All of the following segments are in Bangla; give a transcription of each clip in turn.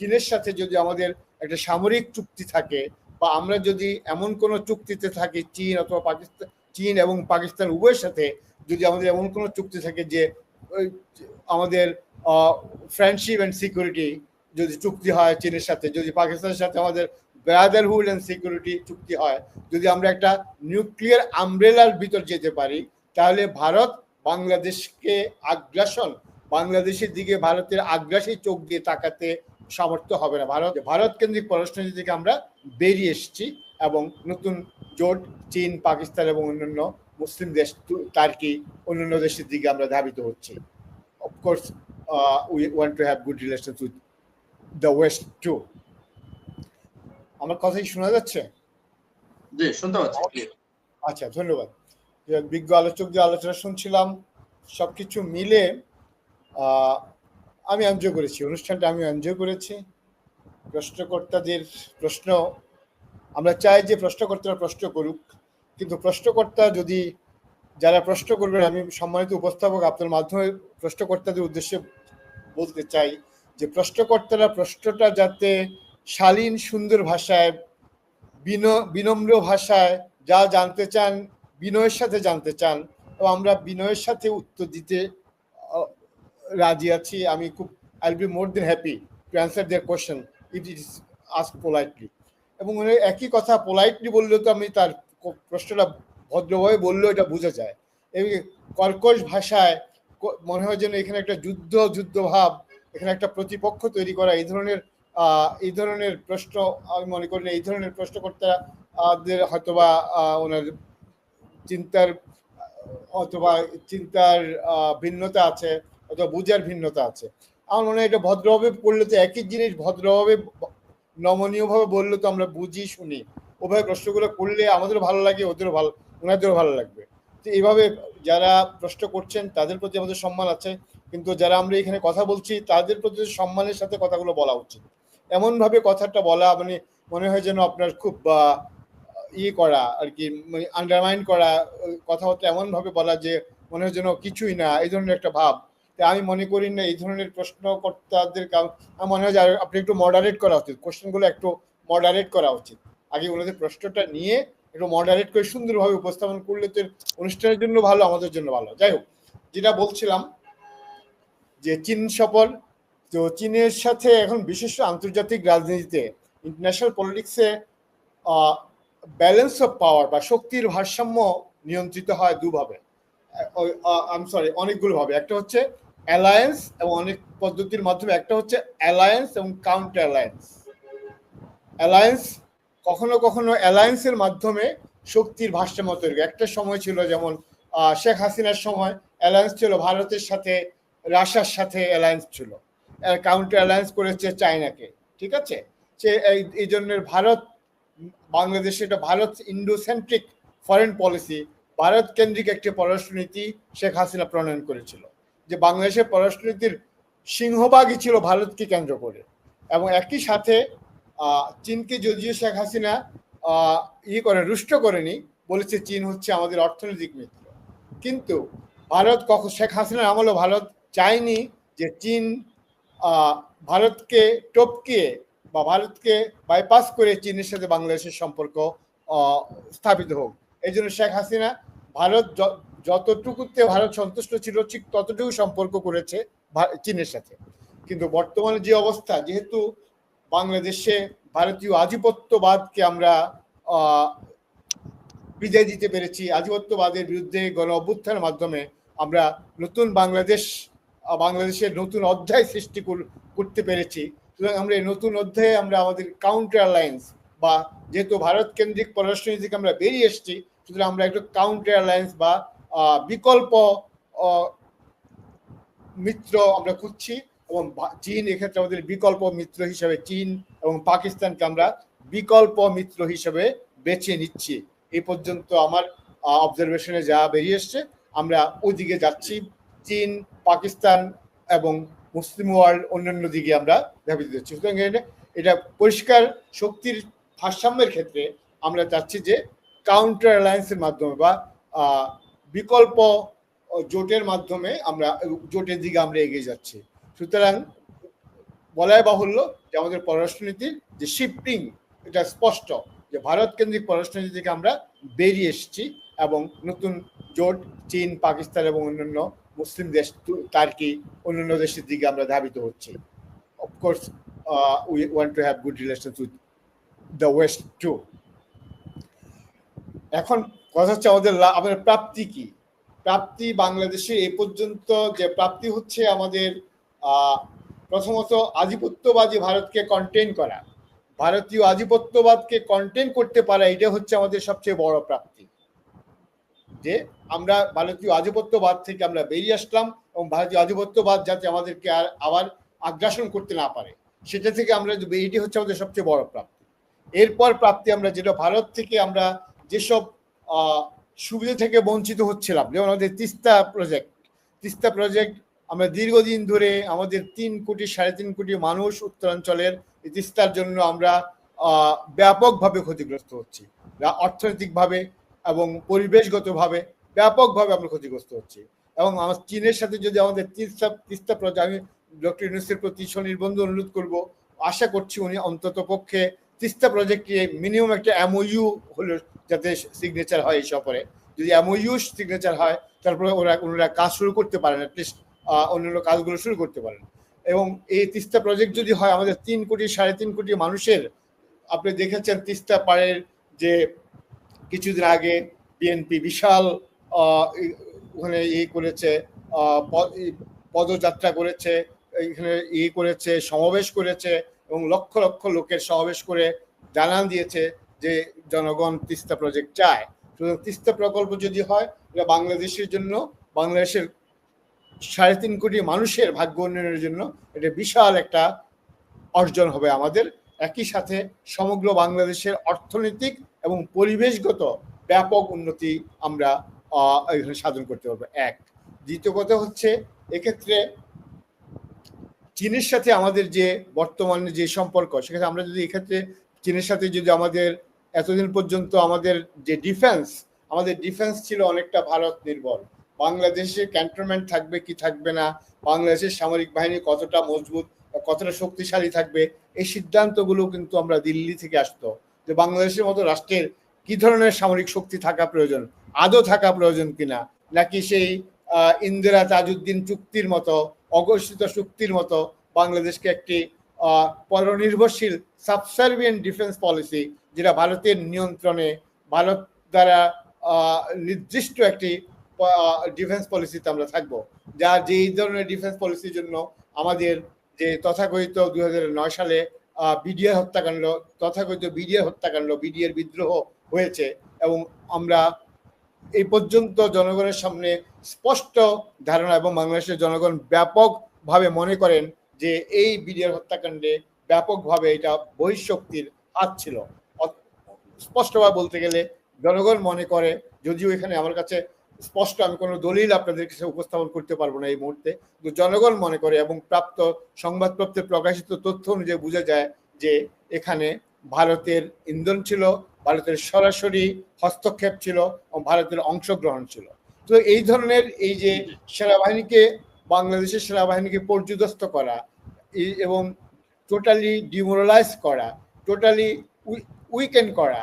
চীনের সাথে যদি আমাদের একটা সামরিক চুক্তি থাকে বা আমরা যদি এমন কোনো চুক্তিতে থাকি চীন অথবা পাকিস্তান চীন এবং পাকিস্তান উভয়ের সাথে যদি আমাদের এমন কোনো চুক্তি থাকে যে আমাদের ফ্রেন্ডশিপ অ্যান্ড সিকিউরিটি যদি চুক্তি হয় চীনের সাথে, যদি পাকিস্তানের সাথে আমাদের ব্রাদারহুড অ্যান্ড সিকিউরিটি চুক্তি হয়, যদি আমরা একটা নিউক্লিয়ার আমব্রেলার ভিতর যেতে পারি, তাহলে ভারত বাংলাদেশকে আগ্রাসন, বাংলাদেশের দিকে ভারতের আগ্রাসী চোখ দিয়ে তাকাতে সামর্থ্য হবে না। ভারত ভারত কেন্দ্রিক পররাষ্ট্রনীতি থেকে আমরা বেরিয়ে এসেছি এবং নতুন জোট চীন পাকিস্তান এবং অন্যান্য মুসলিম দেশ টার্কি অন্যান্য দেশের দিকে আমরা ধাবিত হচ্ছি। Of course we want to have good relation with the west too আমার কথাই শোনা যাচ্ছে? জি শুনতে পাচ্ছি। আচ্ছা ধন্যবাদ। বিজ্ঞ আলোচক আলোচকদের আলোচনা শুনছিলাম সবকিছু মিলে আহ, আমি এনজয় করেছি, অনুষ্ঠানটা আমি এনজয় করেছি। প্রশ্নকর্তাদের প্রশ্ন, আমরা চাই যে প্রশ্নকর্তারা প্রশ্ন করুক, কিন্তু প্রশ্নকর্তা যদি, যারা প্রশ্ন করবেন, আমি সম্মানিত উপস্থাপক, আপনার মাধ্যমে প্রশ্নকর্তাদের উদ্দেশ্যে বলতে চাই যে প্রশ্নকর্তারা প্রশ্নটা যাতে শালীন, সুন্দর ভাষায়, বিন- বিনম্র ভাষায় যা জানতে চান, বিনয়ের সাথে জানতে চান, এবং আমরা বিনয়ের সাথে উত্তর দিতে রাজি আছি। আমি খুব I be more than happy to answer their question it is ask politely এবং উনি একই কথা পোলাইটলি বললেও তো আমি তার প্রশ্নটা ভদ্রভাবে বললেও এটা বোঝা যায়। এবং কর্কশ ভাষায় মনে হয় যেন এখানে একটা যুদ্ধ যুদ্ধ ভাব এখানে একটা প্রতিপক্ষ তৈরি করা, এই ধরনের এই ধরনের প্রশ্ন, আমি মনে করি না, এই ধরনের প্রশ্নকর্তাদের হয়তোবা ওনার চিন্তার অথবা চিন্তার ভিন্নতা আছে। অথবা বুঝার ভিন্নতা আছে। আমার মনে হয় এটা ভদ্রভাবে পড়লে তো একই জিনিস, ভদ্রভাবে নমনীয়ভাবে বললে তো আমরা বুঝি, শুনি। ওভাবে প্রশ্নগুলো করলে আমাদেরও ভালো লাগে, ওদেরও ভালো, ওনাদেরও ভালো লাগবে। তো এইভাবে যারা প্রশ্ন করছেন, তাদের প্রতি আমাদের সম্মান আছে। কিন্তু যারা আমরা এখানে কথা বলছি, তাদের প্রতি সম্মানের সাথে কথাগুলো বলা উচিত। এমন ভাবে কথাটা বলা মানে মনে হয় যেন আপনার খুব ইয়ে করা আর কি মানে আন্ডারমাইন করা, কথাবার্তা এমন ভাবে বলা যে মনে হয় যেন কিছুই না, এই ধরনের একটা ভাব। তাই আমি মনে করি না, এই ধরনের প্রশ্নকর্তাদের আমার মনে হয় যে আপনি একটু মডারেট করা উচিত কোশ্চেনগুলো একটু মডারেট করা উচিত। আগে ওনাদের প্রশ্নটা নিয়ে একটু মডারেট করে সুন্দরভাবে উপস্থাপন করলে তো অনুষ্ঠানের জন্য ভালো, আমাদের জন্য ভালো। যাই হোক, যেটা বলছিলাম যে চীন সফর, তো চীনের সাথে এখন বিশেষ আন্তর্জাতিক রাজনীতিতে ইন্টারন্যাশনাল পলিটিক্সে ব্যালেন্স অফ পাওয়ার বা শক্তির ভারসাম্য নিয়ন্ত্রিত হয় দুভাবে। আম সরি অনেকগুলো ভাবে। একটা হচ্ছে অ্যালায়েন্স এবং অনেক পদ্ধতির মাধ্যমে, একটা হচ্ছে অ্যালায়েন্স এবং কাউন্টার অ্যালায়েন্স। অ্যালায়েন্স কখনো কখনো অ্যালায়েন্সের মাধ্যমে শক্তির ভারসাম্য তৈরি একটা সময় ছিল যেমন শেখ হাসিনার সময় অ্যালায়েন্স ছিল ভারতের সাথে, রাশিয়ার সাথে অ্যালায়েন্স ছিল। কাউন্টার অ্যালায়েন্স করেছে চায়নাকে, ঠিক আছে? সে এই জন্যের ভারত, বাংলাদেশে এটা Bharat Indocentric foreign policy, Bharat কেন্দ্রিক একটি পররাষ্ট্রনীতি শেখ হাসিনা প্রণয়ন করেছিল। যে বাংলাদেশের পররাষ্ট্রনীতির সিংহভাগই ছিল ভারতকে কেন্দ্র করে। এবং একই সাথে চীনকে যদিও শেখ হাসিনা ইয়ে করে, রুষ্ট করেনি, বলেছে চীন হচ্ছে আমাদের অর্থনৈতিক মিত্র। কিন্তু ভারত কখন, শেখ হাসিনার আমলে ভারত চায়নি যে চীন ভারতকে টপকিয়ে বা ভারতকে বাইপাস করে চীনের সাথে বাংলাদেশের সম্পর্ক স্থাপিত হোক। এই জন্য শেখ হাসিনা ভারত যতটুকুতে ভারত সন্তুষ্ট ছিল, ঠিক ততটুকু সম্পর্ক করেছে চীনের সাথে। কিন্তু বর্তমানে যে অবস্থা, যেহেতু বাংলাদেশে ভারতীয় আধিপত্যবাদকে আমরা বিদায় দিতে পেরেছি, আধিপত্যবাদের বিরুদ্ধে গণ অভ্যুত্থানের মাধ্যমে আমরা নতুন বাংলাদেশ বাংলাদেশের নতুন অধ্যায় সৃষ্টি কর- করতে পেরেছি। সুতরাং আমরা এই নতুন অধ্যায়ে আমরা আমাদের কাউন্টার অ্যালায়েন্স বা যেহেতু ভারত কেন্দ্রিক থেকে আমরা বেরিয়ে এসেছি, সুতরাং আমরা একটু কাউন্টার অ্যালায়েন্স বা বিকল্প মিত্র আমরা খুঁজছি এবং চীন এক্ষেত্রে আমাদের বিকল্প মিত্র হিসেবে চীন এবং পাকিস্তানকে আমরা বিকল্প মিত্র হিসেবে বেছে নিচ্ছি। এই পর্যন্ত আমার অবজারভেশনে যা বেরিয়ে এসছে, আমরা ওইদিকে যাচ্ছি। চীন, পাকিস্তান এবং মুসলিম ওয়ার্ল্ড অন্যান্য দিকে আমরা ধাবিত যাচ্ছি সুতরাং এটা- পরিষ্কার শক্তির ভারসাম্যের ক্ষেত্রে আমরা চাচ্ছি যে কাউন্টার অ্যালায়েন্সের মাধ্যমে বা বিকল্প জোটের মাধ্যমে আমরা, জোটের দিকে আমরা এগিয়ে যাচ্ছি। সুতরাং বলাই বাহুল্য যে আমাদের পররাষ্ট্রনীতির যে শিফটিং, এটা স্পষ্ট যে ভারত কেন্দ্রিক পররাষ্ট্রনীতি থেকে আমরা বেরিয়ে এসেছি এবং নতুন জোট, চীন, পাকিস্তান এবং অন্যান্য মুসলিম দেশ টার্কি অন্যান্য দেশের দিকে আমরা ধাবিত হচ্ছি। Of course we want to have good relation with the west too এখন কথা হচ্ছে আমাদের আমাদের প্রাপ্তি কি? প্রাপ্তি বাংলাদেশে এ পর্যন্ত যে প্রাপ্তি হচ্ছে আমাদের প্রথমত আধিপত্যবাদী ভারতকে কন্টেন করা। ভারতীয় আধিপত্যবাদকে কন্টেন করতে পারা, এটা হচ্ছে আমাদের সবচেয়ে বড় প্রাপ্তি। যে আমরা ভারতীয় আধিপত্যবাদ থেকে আমরা বেরিয়ে আসলাম এবং ভারতীয় আধিপত্যবাদ যাতে আমাদেরকে আর আবার আগ্রাসন করতে না পারে। সেটা থেকে আমরা এটি হচ্ছে আমাদের সবচেয়ে বড় প্রাপ্তি। এরপর প্রাপ্তি আমরা যেটা ভারত থেকে আমরা যেসব সুবিধা থেকে বঞ্চিত হচ্ছিলাম। যেমন আমাদের তিস্তা প্রজেক্ট তিস্তা প্রজেক্ট আমরা দীর্ঘদিন ধরে আমাদের তিন কোটি, সাড়ে তিন কোটি মানুষ উত্তরাঞ্চলের তিস্তার জন্য আমরা ব্যাপকভাবে ক্ষতিগ্রস্ত হচ্ছি। অর্থনৈতিকভাবে এবং পরিবেশগতভাবে ব্যাপকভাবে আমরা ক্ষতিগ্রস্ত হচ্ছি। এবং আমার চীনের সাথে যদি আমাদের তিস্তা তিস্তা প্রজেক্ট আমি ডক্টর ইউনুসের প্রতি স্বনির্বন্ধ অনুরোধ করব। আশা করছি উনি অন্তত পক্ষে তিস্তা প্রজেক্টে মিনিমাম একটা এমওইউ হলো যাতে সিগনেচার হয় এই সফরে। যদি এমওইউ সিগনেচার হয়, তারপরে ওরা ওনারা কাজ শুরু করতে পারেন অ্যাটলিস্ট অন্যান্য কাজগুলো শুরু করতে পারেন এবং এই তিস্তা প্রজেক্ট যদি হয়, আমাদের তিন কোটি, সাড়ে তিন কোটি মানুষের, আপনি দেখেছেন তিস্তা পাড়ের যে কিছুদিন আগে বিএনপি বিশাল ওখানে ই করেছে পদযাত্রা করেছে এখানে ই করেছে, সমাবেশ করেছে এবং লক্ষ লক্ষ লোকের সমাবেশ করে জানান দিয়েছে যে জনগণ তিস্তা প্রজেক্ট চায়। সুতরাং তিস্তা প্রকল্প যদি হয়, এটা বাংলাদেশের জন্য, বাংলাদেশের সাড়ে তিন কোটি মানুষের ভাগ্য উন্নয়নের জন্য এটা বিশাল একটা অর্জন হবে আমাদের। একই সাথে সমগ্র বাংলাদেশের অর্থনৈতিক এবং পরিবেশগত ব্যাপক উন্নতি আমরা এখানে সাধন করতে পারব। এক। দ্বিতীয় কথা হচ্ছে, এক্ষেত্রে চীনের সাথে আমাদের যে বর্তমানে যে সম্পর্ক, সেক্ষেত্রে আমরা যদি এক্ষেত্রে চীনের সাথে যদি আমাদের এতদিন পর্যন্ত আমাদের যে ডিফেন্স আমাদের ডিফেন্স ছিল অনেকটা ভারত নির্ভর। বাংলাদেশে ক্যান্টনমেন্ট থাকবে কি থাকবে না, বাংলাদেশের সামরিক বাহিনী কতটা মজবুত, কতটা শক্তিশালী থাকবে, এই সিদ্ধান্তগুলো কিন্তু আমরা দিল্লি থেকে আসতো। যে বাংলাদেশের মতো রাষ্ট্রের কি ধরনের সামরিক শক্তি থাকা প্রয়োজন, আদৌ থাকা প্রয়োজন কিনা, নাকি সেই ইন্দিরা তাজউদ্দিন চুক্তির মতো অঘোষিত চুক্তির মতো বাংলাদেশকে একটি পরনির্ভরশীল সাবসার্ভিয়েন্ট ডিফেন্স পলিসি, যেটা ভারতের নিয়ন্ত্রণে, ভারত দ্বারা নির্দিষ্ট একটি ডিফেন্স পলিসিতে আমরা থাকব। যা যে এই ধরনের ডিফেন্স পলিসির জন্য আমাদের যে তথাকথিত দুই নয় সালে বিডিআর হত্যাকাণ্ড, তথাকথিত বিডিআর হত্যাকাণ্ড বিডিআর বিদ্রোহ হয়েছে এবং আমরা এই পর্যন্ত জনগণের সামনে স্পষ্ট ধারণা এবং বাংলাদেশের জনগণ ব্যাপকভাবে মনে করেন যে এই বিডিআর হত্যাকাণ্ডে ব্যাপকভাবে এটা বহিঃশক্তির হাত ছিল। স্পষ্টভাবে বলতে গেলে জনগণ মনে করে, যদিও এখানে আমার কাছে স্পষ্ট আমি কোনো দলিল আপনাদের কাছে উপস্থাপন করতে পারব না এই মুহূর্তে, কিন্তু জনগণ মনে করে এবং প্রাপ্ত সংবাদপত্রে প্রকাশিত তথ্য অনুযায়ী বোঝা যায় যে এখানে ভারতের ইন্ধন ছিল ভারতের সরাসরি হস্তক্ষেপ ছিল এবং ভারতের অংশগ্রহণ ছিল। তো এই ধরনের এই যে সেনাবাহিনীকে, বাংলাদেশের সেনাবাহিনীকে পর্যুদস্ত করা এবং টোটালি ডিমোরালাইজ করা টোটালি উইকেন্ড করা,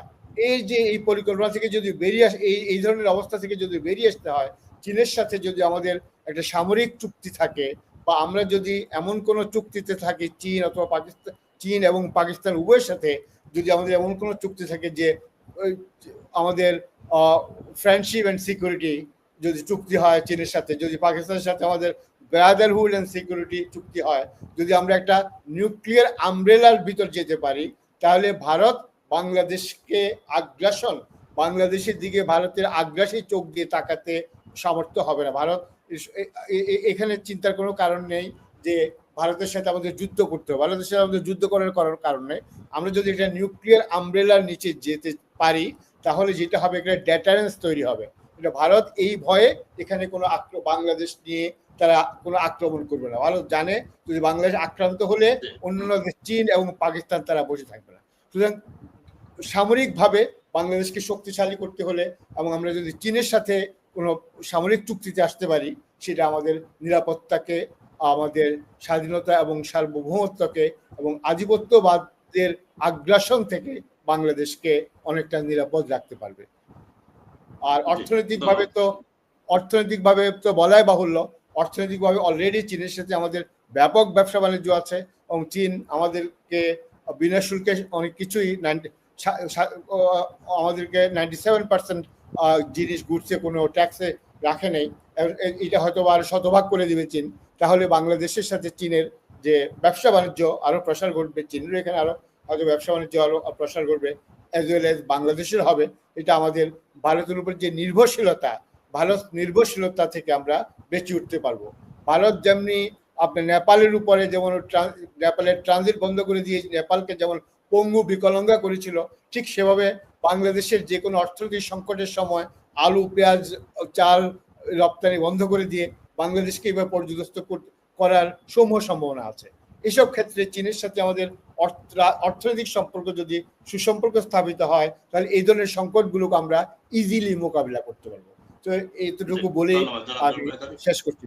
এই যে এই পরিকল্পনা থেকে যদি বেরিয়ে আস, এই এই ধরনের অবস্থা থেকে যদি বেরিয়ে আসতে হয়, চীনের সাথে যদি আমাদের একটা সামরিক চুক্তি থাকে বা আমরা যদি এমন কোনো চুক্তিতে থাকি চীন অথবা পাকিস্তান চীন এবং পাকিস্তান উভয়ের সাথে যদি আমাদের এমন কোনো চুক্তি থাকে যে আমাদের ফ্রেন্ডশিপ অ্যান্ড সিকিউরিটি যদি চুক্তি হয় চীনের সাথে, যদি পাকিস্তানের সাথে আমাদের ব্রাদারহুড অ্যান্ড সিকিউরিটি চুক্তি হয়, যদি আমরা একটা নিউক্লিয়ার আমব্রেলার ভিতর যেতে পারি, তাহলে ভারত বাংলাদেশকে আগ্রাসন, বাংলাদেশের দিকে ভারতের আগ্রাসী চোখ দিয়ে তাকাতে সামর্থ্য হবে না। ভারত এখানে চিন্তার কোনো কারণ নেই যে ভারতের সাথে আমাদের যুদ্ধ করতে হবে। ভারতের সাথে আমাদের যুদ্ধ করার কারণ- কারণ আমরা যদি এটা নিউক্লিয়ার আমব্রেলার নিচে যেতে পারি, তাহলে যেটা হবে, একটা ডেটারেন্স তৈরি হবে। এটা ভারত এই ভয়ে এখানে কোনো আক্র- বাংলাদেশ নিয়ে তারা কোনো আক্রমণ করবে না। ভারত জানে যদি বাংলাদেশ আক্রান্ত হলে অন্যান্য চীন এবং পাকিস্তান তারা বসে থাকবে না। সুতরাং সামরিকভাবে বাংলাদেশকে শক্তিশালী করতে হলে এবং আমরা যদি চীনের সাথে কোনো সামরিক চুক্তিতে আসতে পারি, সেটা আমাদের নিরাপত্তাকে আমাদের স্বাধীনতা এবং সার্বভৌমত্বকে এবং আধিপত্যবাদের আগ্রাসন থেকে বাংলাদেশকে অনেকটা নিরাপদ রাখতে পারবে। আর অর্থনৈতিকভাবে তো অর্থনৈতিকভাবে তো বলাই বাহুল্য। অর্থনৈতিকভাবে অলরেডি চীনের সাথে আমাদের ব্যাপক ব্যবসা বাণিজ্য আছে এবং চীন আমাদেরকে বিনা শুল্কে অনেক কিছুই 90 সা- সা- আহ, আমাদেরকে নাইনটি সেভেন পার্সেন্ট জিনিস গুডসে কোনো ট্যাক্সে রাখে নেই। এটা হয়তো বা আরও শতভাগ করে দিবে চীন। তাহলে বাংলাদেশের সাথে চীনের যে ব্যবসা বাণিজ্য আরও প্রসার ঘটবে চীনের এখানে আরও হয়তো ব্যবসা বাণিজ্য আরও প্রসার ঘটবে অ্যাজ ওয়েল এজ বাংলাদেশের হবে। এটা আমাদের ভারতের উপর যে নির্ভরশীলতা, ভারত নির্ভরশীলতা থেকে আমরা বেঁচে উঠতে পারব। ভারত যেমনি আপনার নেপালের উপরে যেমন নেপালের ট্রানজিট বন্ধ করে দিয়ে নেপালকে যেমন পঙ্গু বিকলঙ্গা করেছিল, ঠিক সেভাবে বাংলাদেশের যে কোনো অর্থনৈতিক সংকটের সময় আলু, পেঁয়াজ, চাল রপ্তানি বন্ধ করে দিয়ে বাংলাদেশকে এবার পর্যদস্ত করার সমূহ সম্ভাবনা আছে। এসব ক্ষেত্রে চীনের সাথে আমাদের অর্থ- অর্থনৈতিক সম্পর্ক যদি সুসম্পর্ক স্থাপিত হয় তাহলে এই ধরনের সংকটগুলোকে আমরা ইজিলি মোকাবিলা করতে পারব। তো এতটুকু আমি শেষ করছি।